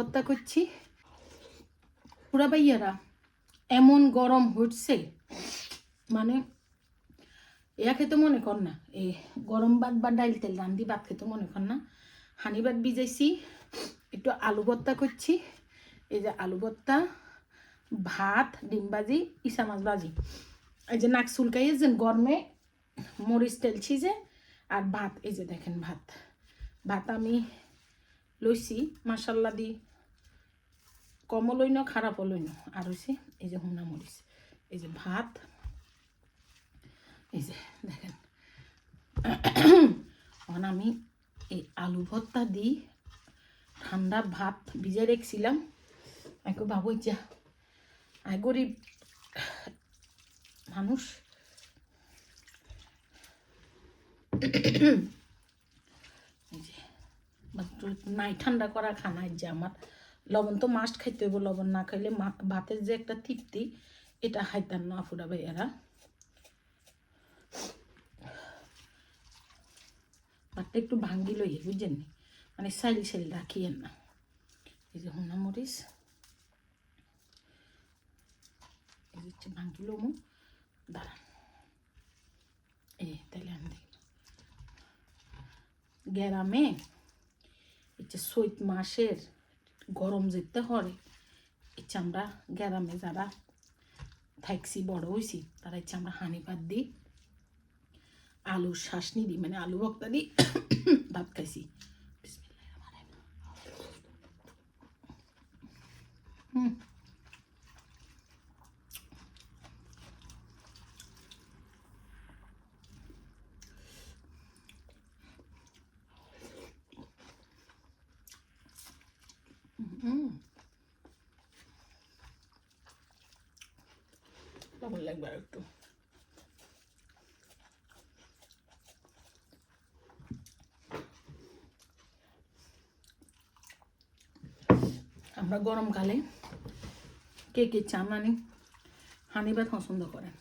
হত্যা করছি। পুরা ভাইয়ারা, এমন গরম হচ্ছে মানে এয়া খেতে মনে কর না, এ গরম ভাত বা ডাইল তেল, রান্ধি ভাত খেতে মনে কর না। হানি ভাত ভিজাইছি, একটু আলু ভর্তা করছি, এই যে আলু ভর্তা, ভাত, ডিম ভাজি, ইসা মাছ ভাজি। এই যে নাক চুলকাইয়ে যে গরমে মরিচ তেলছি যে আর ভাত, এই যে দেখেন ভাত। ভাত আমি লইছি মাসাল্লা দি কমও লইন খারাপও লইন আর হয়েছে এই যে হুনা মরিচ এই যে ভাত। এই যে দেখেন। এখন আমি এই আলু ভর্তা দিই। ঠান্ডা ভাত ভিজে রেখছিলাম। একটু বাবু যা আয় গরিব মানুষ। নাই ঠান্ডা করা খানা যে আমার। লবণ তো মাস্ট খাইতে হইব, লবণ না খাইলে ভাতের যে একটা তৃপ্তি, এটা খাইতাম না ফুরা ভাইয়ারা। ভাতটা একটু ভাঙ্গি লই বুঝছেন মানে সাইল সাইল রাখিয়েন না। এই যে হুনা মরিচ, এই হচ্ছে ভাঙ্গি লমু দাঁড়ান। এই তাহলে আমি গ্রামে হচ্ছে চৈত মাসের গরম যেতে হয় ইচ্ছা আমরা গ্যারামে যারা থাকছি, বড় হয়েছি তারা ইচ্ছা আমরা হানি ভাত দিই, আলুর শাসনি দিই মানে আলু ভক্তা দিই, ভাত খাইছি। হুম হুম লবণ লাগবে আর একটু। আমরা গরমকালে কে কে চা মানে হানি ভাত পছন্দ করেন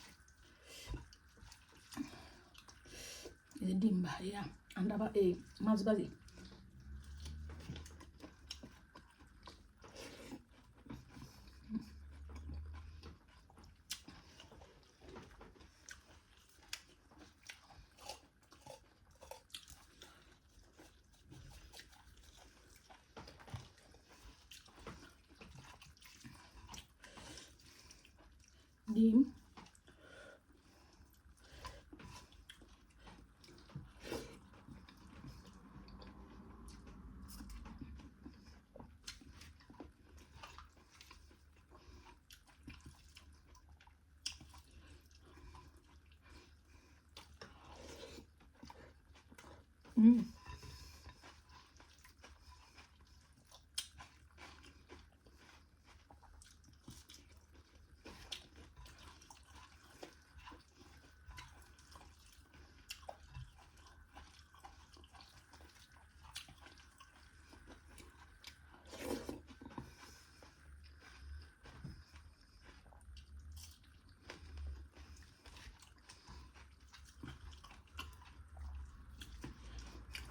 ডিম ভাইয়া আন্ডা বা এই মাছ ভাজি। diyeyim. Mm.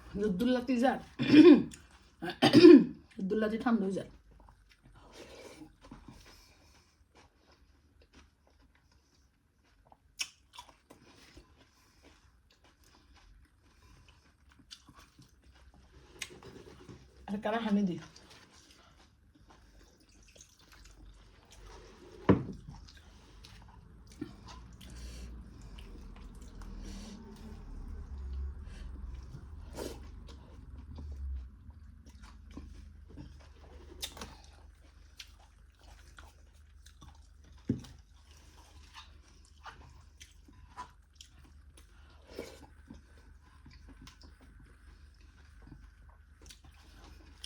ডিম হুম দুল্লাতি যার দুল্লাতি ঠান্ডা হয়ে যায় আর কারা হানি দি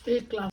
Sim, claro.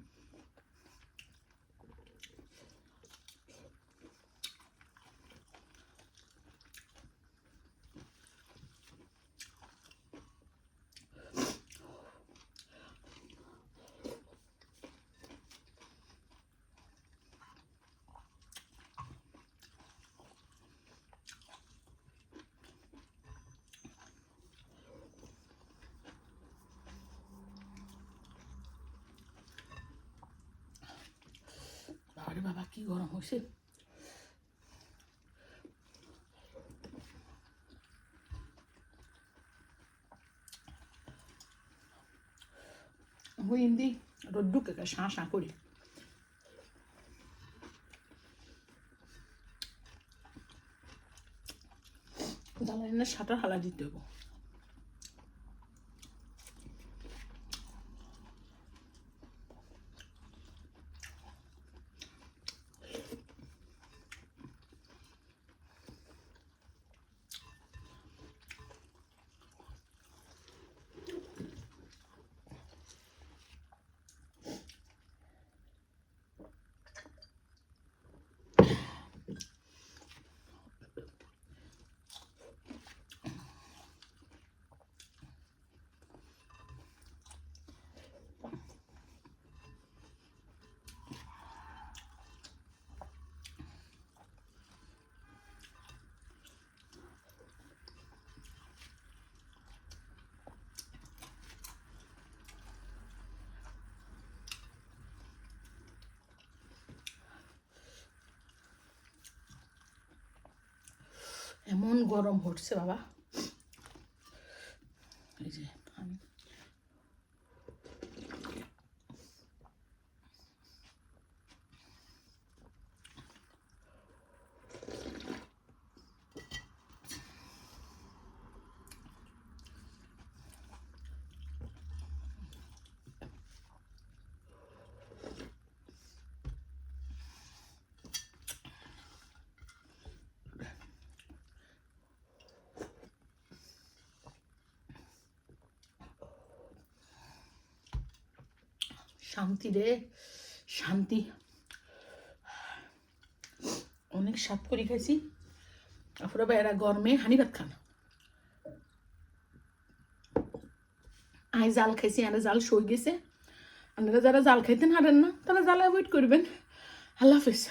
কি গরম হয়েছে হিন্দি রোদ্দুকে শাঁ শাঁ করি। হালা দিতে হব এমন গরম হচ্ছে বাবা এই যে আমি শান্তি রে শান্তি। অনেক স্বাদ করে খাইছি। তারপরে বা এরা গরমে হানি ভাত খান আই জাল খাইছি আর জাল সই গেছে। আপনারা যারা জাল খাইতেন হারেন না, তারা জাল অ্যাভয়েড করবেন। আল্লাহ হাফিজ।